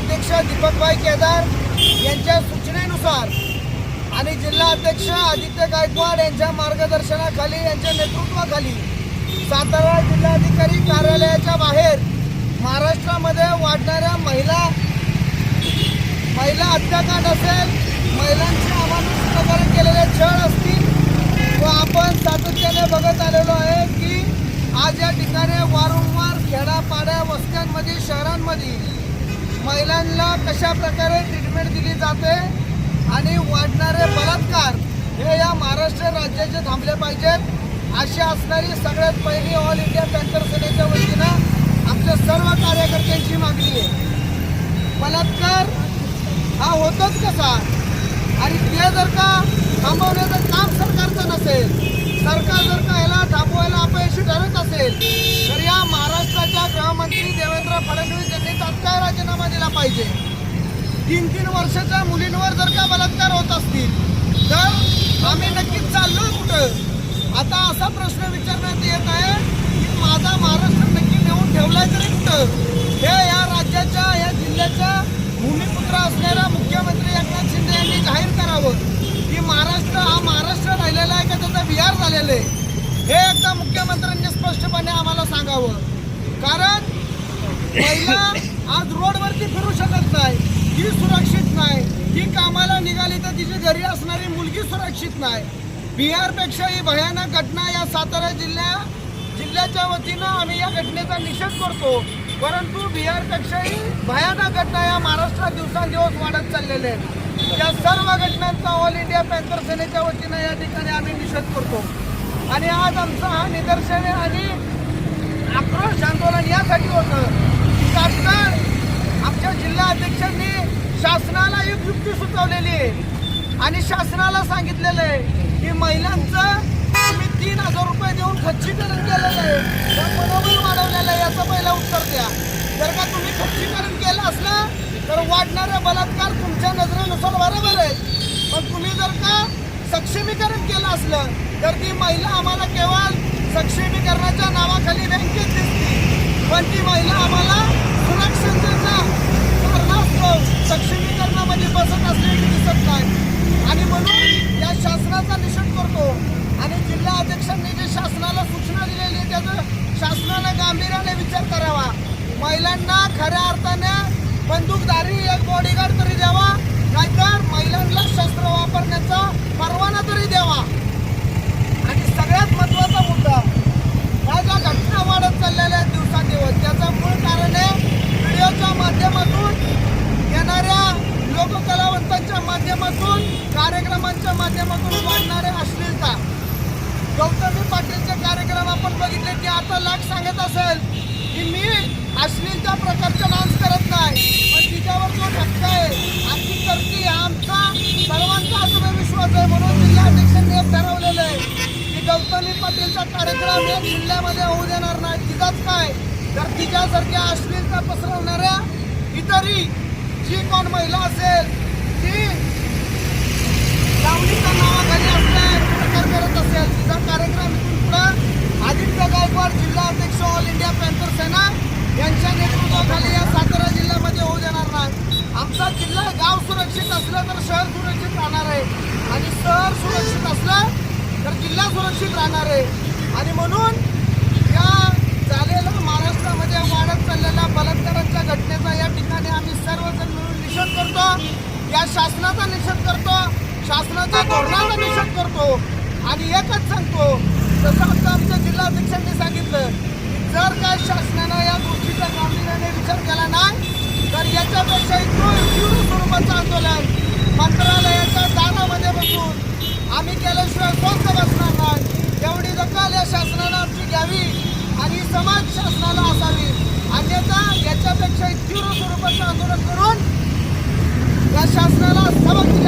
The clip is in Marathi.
अध्यक्ष दीपकभाई केदार यांच्या सूचनेनुसार आणि जिल्हा अध्यक्ष आदित्य गायकवाड यांच्या मार्गदर्शनाखाली यांच्या नेतृत्वाखाली सातारा जिल्हाधिकारी कार्यालयाच्या बाहेर महाराष्ट्रामध्ये वाढणाऱ्या महिला महिला हत्याकांड असेल महिलांचे अमानुष प्रकारे केलेले छळ असतील व आपण सातत्याने बघत आलेलो आहे की आज या ठिकाणी वारंवार खेड्यापाड्या वस्त्यांमध्ये शहरांमध्ये महिलांना कशा प्रकारे ट्रीटमेंट दिली जाते आणि वाढणारे बलात्कार हे या महाराष्ट्र राज्याचे थांबले पाहिजेत. अशी असणारी सगळ्यात पहिली ऑल इंडिया पॅन्थर सेनेच्या वतीनं आमच्या सर्व कार्यकर्त्यांची मागणी आहे. बलात्कार हा होतोच कसा? आणि ते जर का थांबवण्याचं काम सरकारचं नसेल सरकार जर का ह्याला थांबवायला अपयशी ठरत असेल तर या महाराष्ट्राच्या पाहिजे. तीन तीन वर्षाच्या मुलींवर जर का बलात्कार होत असतील तर आम्ही नक्कीच चाललो कुठं? आता असा प्रश्न विचारण्यात येत आहे की माझा महाराष्ट्र नक्की नेऊन ठेवलाय तरी कुठं? हे या राज्याच्या या जिल्ह्याच्या भूमिपुत्र असणाऱ्या मुख्यमंत्री एकनाथ शिंदे यांनी जाहीर करावं. की महाराष्ट्र हा महाराष्ट्र राहिलेला आहे का? त्याचा बिहार झालेलं आहे. हे एकदा मुख्यमंत्र्यांनी स्पष्टपणे आम्हाला सांगावं. कारण पहिला रोडवरती फिरू शकत नाही ही सुरक्षित नाही ही कामाला निघाली तर तिची घरी असणारी मुलगी सुरक्षित नाही. बिहारपेक्षा ही भयानक घटना या सातारा जिल्ह्या जिल्ह्याच्या वतीनं आम्ही या घटनेचा निषेध करतो. परंतु बिहारपेक्षाही भयानक घटना या महाराष्ट्रात दिवसांदिवस वाढत चाललेल्या आहेत. या सर्व घटनांचा ऑल इंडिया पॅन्थर सेनेच्या वतीनं या ठिकाणी आम्ही निषेध करतो. आणि आज आमचा हा निदर्शने आणि आक्रोश आंदोलन यासाठी होतं. की तात्काळ आमच्या जिल्हा अध्यक्षांनी शासनाला एक युक्ती आहे. आणि शासनाला सांगितलेलं आहे की महिलांचं तुम्ही तीन हजार रुपये देऊन खच्चीकरण केलेलं आहे. तर मनोबल वाढवलेलं आहे याचं पहिलं उत्तर द्या. जर का तुम्ही खच्चीकरण केलं असलं तर वाढणारे बलात्कार तुमच्या नजरेनुसार बरोबर आहे. पण तुम्ही जर का सक्षमीकरण केलं असलं तर ती महिला आम्हाला केवळ सक्षमीकरणाच्या नावाखाली बँकेत दिसते. पण ती महिला आम्हाला सुरक्षण कारणास्तव सक्षमीकरणामध्ये बसत असलेली दिसत नाही आणि म्हणून या शासनाचा निषेध करतो आणि जिल्हा अध्यक्षांनी जे शासनाला सूचना दिलेली आहे त्याचं शासनानं गांभीर्याने विचार करावा महिलांना खऱ्या अर्थाने बंदूकधारी एक बॉडीगार्ड तरी द्यावा नाहीतर महिलांना शस्त्र वापरण्याचा परवाना तरी द्यावा. आणि सगळ्यात महत्त्वाचा मुद्दा ह्या ज्या घटना वाढत चाललेल्या दिवसांदिवस त्याचं मूळ कारण आहे व्हिडिओच्या माध्यमातून येणाऱ्या लोककलावंतांच्या माध्यमातून कार्यक्रमांच्या माध्यमातून वाढणारे अश्लीलता गौतमी पाटीलचे कार्यक्रम आपण बघितले की आता लाख सांगत असेल. की मी अश्लीलच्या प्रकारचा डान्स करत नाही पण तिच्यावर जो धक्का आहे आणि करती आमचा सर्वांचा आत्मविश्वास आहे म्हणून जिल्हाध्यक्षांनी एक ठरवलेलं आहे की गौतमी पाटीलचा कार्यक्रम हे जिल्ह्यामध्ये होऊ देणार नाही. तिचाच काय? तर तिच्यासारख्या अश्लीलता पसरवणाऱ्या इतरही जी कोण महिला असेल ती लावणीच्या नावाखाली असल्या प्रकार करत असेल. तिचा कार्यक्रम इथून पुढं आदित्य गायकवाड जिल्हा अध्यक्ष ऑल इंडिया पॅन्थर्स सेना यांच्या नेतृत्वाखाली या सातारा जिल्ह्यामध्ये होऊ देणार नाही आमचा जिल्हा गाव सुरक्षित असलं तर शहर सुरक्षित राहणार आहे आणि शहर सुरक्षित असलं तर जिल्हा सुरक्षित राहणार आहे. आणि म्हणून या झालेल्या महाराष्ट्रामध्ये वाढत चाललेल्या बलात्काराच्या घटनेचा या ठिकाणी आम्ही सर्वजण मिळून निषेध करतो. या शासनाचा निषेध करतो. शासनाच्या धोरणाचा निषेध करतो. आणि एकच सांगतो जसं आता आमच्या जिल्हाध्यक्षांनी सांगितलं की जर काय शासनानं या गोष्टीचा गांभीर्याने विचार केला नाही तर याच्यापेक्षा इतकं तीव्र स्वरूपाचं आंदोलन मंत्रालयाच्या दारामध्ये बसून आम्ही केल्याशिवाय कोणतं बसणार नाही एवढी दखल या शासनानं आमची घ्यावी आणि समाज शासनाला असावी. अन्यथा याच्यापेक्षा तीव्र स्वरूपाचं आंदोलन करून या शासनाला सबक